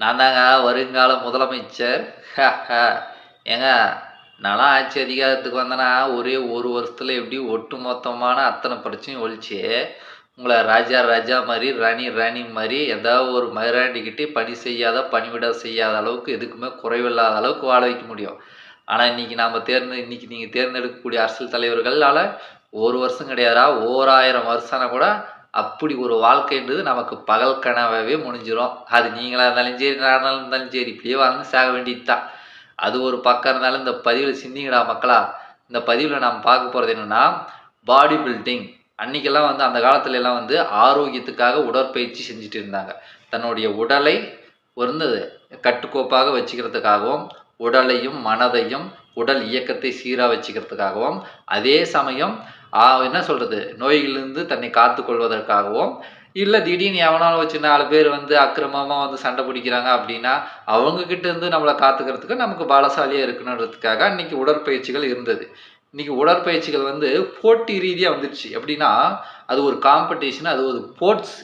நான் தாங்க வருங்கால முதலமைச்சர். ஏங்க நான்லாம் ஆட்சி அதிகாரத்துக்கு வந்தேன்னா ஒரே ஒரு வருஷத்தில் எப்படி ஒட்டு மொத்தமான அத்தனை பிரச்சனையும் ஒழிச்சு உங்களை ராஜா ராஜா மாதிரி ராணி ராணி மாதிரி ஏதாவது ஒரு மைராண்டிக்கிட்டே பணி செய்யாத பணிவிட செய்யாத அளவுக்கு எதுக்குமே குறைவில்லாத அளவுக்கு வாழ வைக்க முடியும். ஆனால் இன்றைக்கி நாம் தேர்ந்து இன்றைக்கி நீங்கள் தேர்ந்தெடுக்கக்கூடிய அரசியல் தலைவர்களால் ஒரு வருஷம் கிடையாதா ஓராயிரம் வருஷம்னா கூட அப்படி ஒரு வாழ்க்கைன்றது நமக்கு பகல் கனவாகவே முடிஞ்சிடும் அது நீங்களாக இருந்தாலும் சரி நானாக இருந்தாலும் சரி இப்படியே வாழ்ந்து சாக வேண்டியது தான் அது ஒரு பக்கம் இருந்தாலும் இந்த பதிவில் சிந்திங்கடா மக்களா இந்த பதிவில் நாம் பார்க்க போகிறது என்னென்னா பாடி பில்டிங் அன்றைக்கெல்லாம் வந்து அந்த காலத்துல எல்லாம் வந்து ஆரோக்கியத்துக்காக உடற்பயிற்சி செஞ்சுட்டு இருந்தாங்க. தன்னுடைய உடலை வந்து கட்டுக்கோப்பாக வச்சுக்கிறதுக்காகவும் உடலையும் மனதையும் உடல் இயக்கத்தை சீராக வச்சுக்கிறதுக்காகவும் அதே சமயம் என்ன சொல்கிறது நோய்களிலிருந்து தன்னை காத்து கொள்வதற்காகவும் இல்லை திடீர்னு எவனாலும் வச்சு நாலு பேர் வந்து அக்கிரமமாக வந்து சண்டை பிடிக்கிறாங்க அப்படின்னா அவங்கக்கிட்ட இருந்து நம்மளை காத்துக்கிறதுக்கு நமக்கு பலசாலியாக இருக்கணுன்றதுக்காக அன்னைக்கு உடற்பயிற்சிகள் இருந்தது. இன்னைக்கு உடற்பயிற்சிகள் வந்து போட்டி ரீதியாக வந்துடுச்சு எப்படின்னா அது ஒரு காம்படிஷன் அது ஒரு ஸ்போர்ட்ஸ்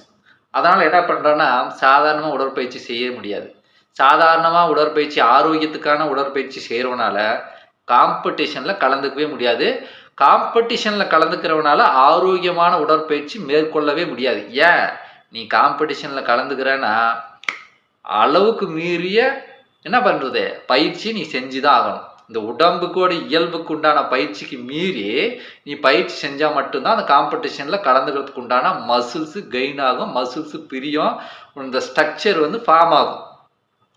அதனால் என்ன பண்ணுறோன்னா சாதாரணமாக உடற்பயிற்சி செய்ய முடியாது. சாதாரணமாக உடற்பயிற்சி ஆரோக்கியத்துக்கான உடற்பயிற்சி செய்கிறவனால காம்படிஷனில் கலந்துக்கவே முடியாது. காம்படிஷனில் கலந்துக்கிறவனால ஆரோக்கியமான உடற்பயிற்சி மேற்கொள்ளவே முடியாது. ஏன்? நீ காம்படிஷனில் கலந்துக்கிறேன்னா அளவுக்கு மீறிய என்ன பண்ணுறது பயிற்சி நீ செஞ்சு தான் ஆகணும். இந்த உடம்புக்கோட இயல்புக்கு உண்டான பயிற்சிக்கு மீறி நீ பயிற்சி செஞ்சால் மட்டும்தான் அந்த காம்படிஷனில் கலந்துக்கிறதுக்கு உண்டான மசில்ஸு கெயின் ஆகும் மசில்ஸு பிரியும் இந்த ஸ்ட்ரக்சர் வந்து ஃபார்ம் ஆகும்.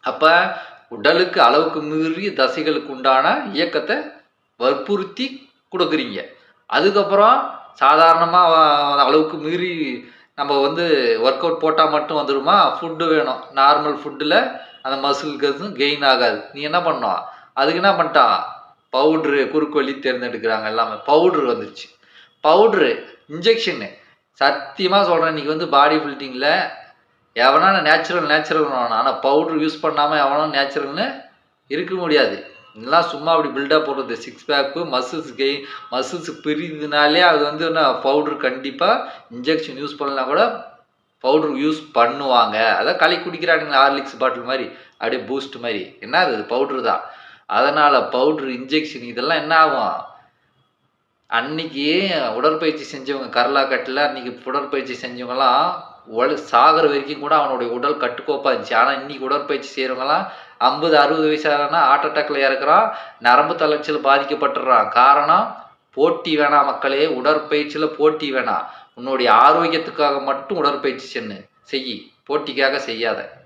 அப்போ உடலுக்கு அளவுக்கு மீறி தசைகளுக்கு உண்டான இயக்கத்தை வற்புறுத்தி கொடுக்குறீங்க. அதுக்கப்புறம் சாதாரணமாக அளவுக்கு மீறி நம்ம வந்து ஒர்க் அவுட் போட்டால் மட்டும் வந்துடுமா ஃபுட்டு வேணும். நார்மல் ஃபுட்டில் அந்த மசில்க்கு கெயின் ஆகாது. நீ என்ன பண்ணோம் அதுக்கு என்ன பண்ணிட்டான் பவுட்ரு குறுக்கு வழி தேர்ந்தெடுக்கிறாங்க எல்லாமே. பவுட்ரு வந்துருச்சு. பவுட்ரு இன்ஜெக்ஷனு சத்தியமாக சொல்கிறேன் இன்றைக்கி வந்து பாடி பில்டிங்கில் எவனா நேச்சுரல் நேச்சுரல் ஆனால் பவுட்ரு யூஸ் பண்ணாமல் எவனும் நேச்சுரல்னு இருக்க முடியாது. இதெல்லாம் சும்மா அப்படி பில்டப் போடுறது. Six pack muscles gain muscles பிரிதுனாலே அது வந்து என்ன பவுட்ரு கண்டிப்பாக இன்ஜெக்ஷன் யூஸ் பண்ணலாம் கூட பவுட்ரு யூஸ் பண்ணுவாங்க. அதான் களி குடிக்கிறானுங்க ஹார்லிக்ஸ் பாட்டில் மாதிரி. அப்படியே பூஸ்ட் மாதிரி. என்ன அது? பவுட்ரு தான். அதனால் பவுட்ரு இன்ஜெக்ஷன் இதெல்லாம் என்ன ஆகும்? அன்னைக்கு உடற்பயிற்சி செஞ்சவங்க கரலாக்கட்டில் அன்னைக்கு உடற்பயிற்சி செஞ்சவங்கலாம் உல சாகிற வரைக்கும் கூட அவனுடைய உடல் கட்டுக்கோப்பாக இருந்துச்சு. ஆனால் இன்னைக்கு உடற்பயிற்சி செய்கிறவங்களாம் ஐம்பது அறுபது வயசானா ஹார்ட் அட்டாக்ல இறக்குறான். நரம்பு தளர்ச்சியில் பாதிக்கப்பட்டுறான். காரணம் போட்டி வேணாம் மக்களே உடற்பயிற்சியில் போட்டி வேணாம் உன்னுடைய ஆரோக்கியத்துக்காக மட்டும் உடற்பயிற்சி சென்று செய். போட்டிக்காக செய்யாத.